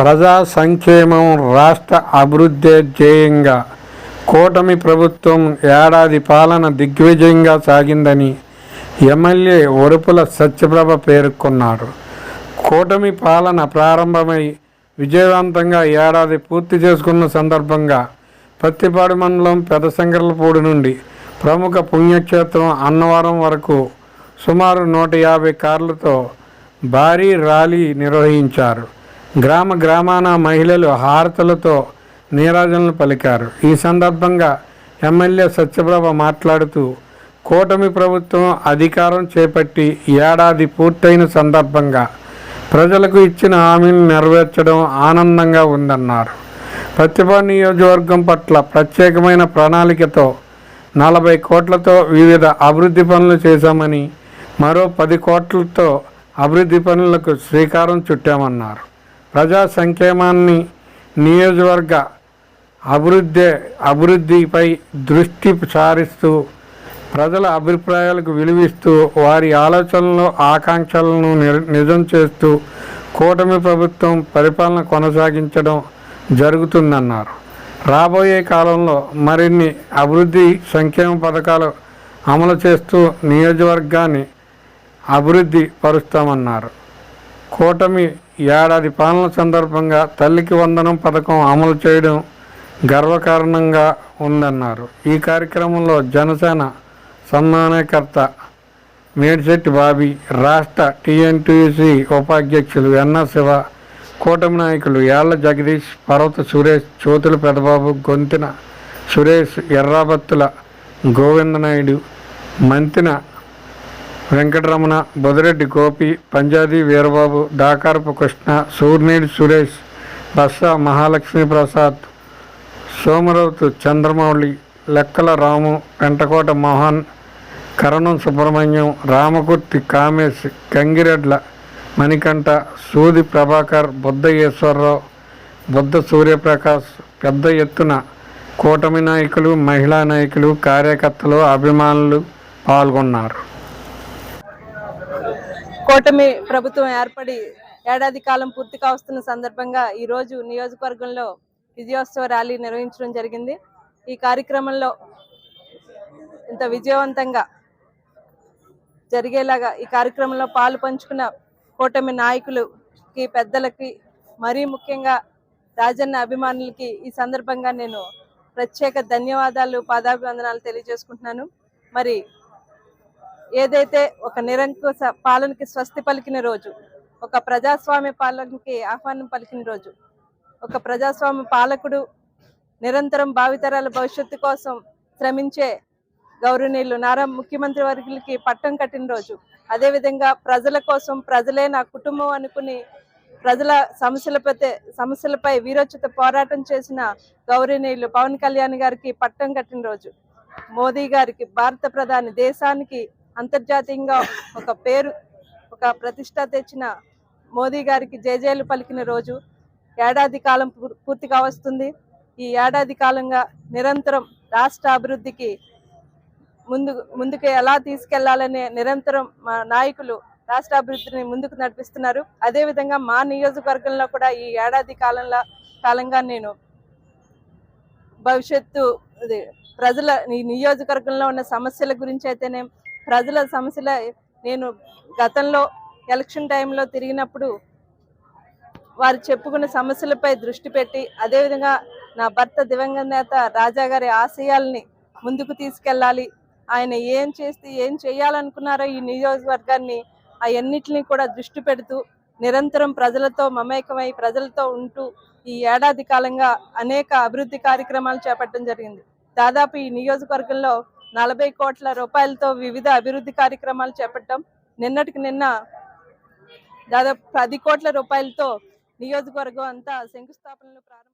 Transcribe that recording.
ప్రజా సంక్షేమం రాష్ట్ర అభివృద్ధి ధ్యేయంగా కూటమి ప్రభుత్వం ఏడాది పాలన దిగ్విజయంగా సాగిందని ఎమ్మెల్యే ఒరుపుల సత్యప్రభ పేర్కొన్నారు. కూటమి పాలన ప్రారంభమై విజయవంతంగా ఏడాది పూర్తి చేసుకున్న సందర్భంగా పత్తిపాడు మండలం పెదశంకర్లపూడి నుండి ప్రముఖ పుణ్యక్షేత్రం అన్నవరం వరకు సుమారు నూట యాభై కార్లతో భారీ ర్యాలీ నిర్వహించారు. గ్రామ గ్రామాన మహిళలు హారతులతో నీరాజనలు పలికారు. ఈ సందర్భంగా ఎమ్మెల్యే సత్యప్రభ మాట్లాడుతూ కూటమి ప్రభుత్వం అధికారం చేపట్టి ఏడాది పూర్తయిన సందర్భంగా ప్రజలకు ఇచ్చిన హామీలు నెరవేర్చడం ఆనందంగా ఉందన్నారు. ప్రతిభ నియోజకవర్గం పట్ల ప్రత్యేకమైన ప్రణాళికతో నలభై కోట్లతో వివిధ అభివృద్ధి పనులు చేశామని మరో పది కోట్లతో అభివృద్ధి పనులకు శ్రీకారం చుట్టామన్నారు. ప్రజా సంక్షేమాన్ని నియోజకవర్గ అభివృద్ధి అభివృద్ధిపై దృష్టి సారిస్తూ ప్రజల అభిప్రాయాలకు విలువిస్తూ వారి ఆలోచనలు ఆకాంక్షలను నిజం చేస్తూ కూటమి ప్రభుత్వం పరిపాలన కొనసాగించడం జరుగుతుందన్నారు. రాబోయే కాలంలో మరిన్ని అభివృద్ధి సంక్షేమ పథకాలు అమలు చేస్తూ నియోజకవర్గాన్ని అభివృద్ధి పరుస్తామన్నారు. కూటమి ఏడాది పాలన సందర్భంగా తల్లికి వందనం పథకం అమలు చేయడం గర్వకారణంగా ఉందన్నారు. ఈ కార్యక్రమంలో జనసేన సన్మానకర్త మేడిశెట్టి బాబీ రాష్ట్ర టీఎన్టీసీ ఉపాధ్యక్షులు ఎన్న శివ కూటమి నాయకులు యాళ్ళ జగదీష్ పర్వత సురేష్ చోతుల పెదబాబు గొంతిన సురేష్ ఎర్రాబత్తుల గోవిందనాయుడు మంతిన వెంకటరమణ బొదిరెడ్డి గోపి పంజాది వీరబాబు దాకారపు కృష్ణ సూర్నేడి సురేష్ బస్సా మహాలక్ష్మి ప్రసాద్ సోమరౌతు చంద్రమౌళి లెక్కల రాము పెంటకోట మోహన్ కరణం సుబ్రహ్మణ్యం రామకుర్తి కామేశ్ గంగిరెడ్ల మణికంఠ సూది ప్రభాకర్ బుద్ధ ఈశ్వరరావు బుద్ధ సూర్యప్రకాష్ పెద్ద ఎత్తున కూటమి నాయకులు మహిళా నాయకులు కార్యకర్తలు అభిమానులు పాల్గొన్నారు. కూటమి ప్రభుత్వం ఏర్పడి ఏడాది కాలం పూర్తిగా వస్తున్న సందర్భంగా ఈ రోజు నియోజకవర్గంలో విజయోత్సవ ర్యాలీ నిర్వహించడం జరిగింది. ఈ కార్యక్రమంలో ఇంత విజయవంతంగా జరిగేలాగా ఈ కార్యక్రమంలో పాలు పంచుకున్న కూటమి నాయకులకి పెద్దలకి మరీ ముఖ్యంగా రాజన్న అభిమానులకి ఈ సందర్భంగా నేను ప్రత్యేక ధన్యవాదాలు పాదాభివందనాలు తెలియజేసుకుంటున్నాను. మరి ఏదైతే ఒక నిరంకుశ పాలనకి స్వస్తి పలికిన రోజు ఒక ప్రజాస్వామ్య పాలనకి ఆహ్వానం పలికిన రోజు ఒక ప్రజాస్వామ్య పాలకుడు నిరంతరం భావితరాల భవిష్యత్తు కోసం శ్రమించే గౌరవనీయులు నారా ముఖ్యమంత్రి వర్గులకి పట్టం కట్టిన రోజు అదేవిధంగా ప్రజల కోసం ప్రజలే నా కుటుంబం అనుకుని ప్రజల సమస్యలపై సమస్యలపై వీరోచిత పోరాటం చేసిన గౌరవనీయులు పవన్ కళ్యాణ్ గారికి పట్టం కట్టిన రోజు మోదీ గారికి భారత ప్రధాని దేశానికి అంతర్జాతీయంగా ఒక పేరు ఒక ప్రతిష్ట తెచ్చిన మోదీ గారికి జేజేలు పలికిన రోజు ఏడాది కాలం పూర్- పూర్తిగా వస్తుంది ఈ ఏడాది కాలంగా నిరంతరం రాష్ట్ర అభివృద్ధికి ముందు ముందుకు ఎలా తీసుకెళ్ళాలనే నిరంతరం మా నాయకులు రాష్ట్ర అభివృద్ధిని ముందుకు నడిపిస్తున్నారు. అదేవిధంగా మా నియోజకవర్గంలో కూడా ఈ ఏడాది కాలంలో కాలంగా నేను భవిష్యత్తు ప్రజల ఈ నియోజకవర్గంలో ఉన్న సమస్యల గురించి అయితేనే ప్రజల సమస్యల. నేను గతంలో ఎలక్షన్ టైంలో తిరిగినప్పుడు వారు చెప్పుకున్న సమస్యలపై దృష్టి పెట్టి అదేవిధంగా నా భర్త దివంగత నేత రాజా గారి ఆశయాల్ని ముందుకు తీసుకెళ్ళాలి. ఆయన ఏం చేస్తే ఏం చేయాలనుకున్నారో ఈ నియోజకవర్గాన్ని అవన్నిటిని కూడా దృష్టి పెడుతూ నిరంతరం ప్రజలతో మమేకమై ప్రజలతో ఉంటూ ఈ ఏడాది కాలంగా అనేక అభివృద్ధి కార్యక్రమాలు చేపట్టడం జరిగింది. దాదాపు ఈ నియోజకవర్గంలో నలభై కోట్ల రూపాయలతో వివిధ అభివృద్ధి కార్యక్రమాలు చేపట్టడం. నిన్నటికి నిన్న దాదాపు పది కోట్ల రూపాయలతో నియోజకవర్గం అంతా శంకుస్థాపనలు ప్రారంభం